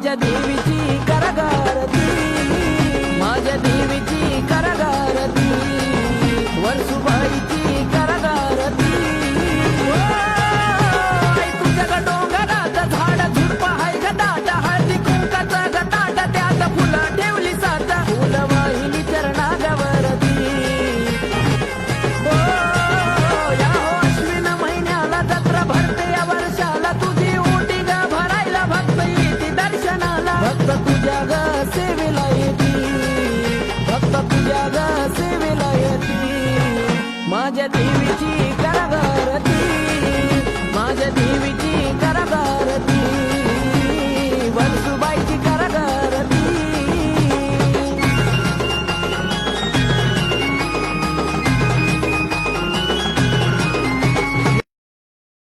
माझ्या देवीची करगारती माझ्या देवीची करगारती वरसुबाईची करगारती. तुझ्या गडोंगरात झाड झुडप हाय गदाट हळदी कुंकाचा गदाट त्यात फुलं ठेवली सात. फुलं सेवेला येती. भक्त तुझ्या सेवेला येती. माझ्या देवी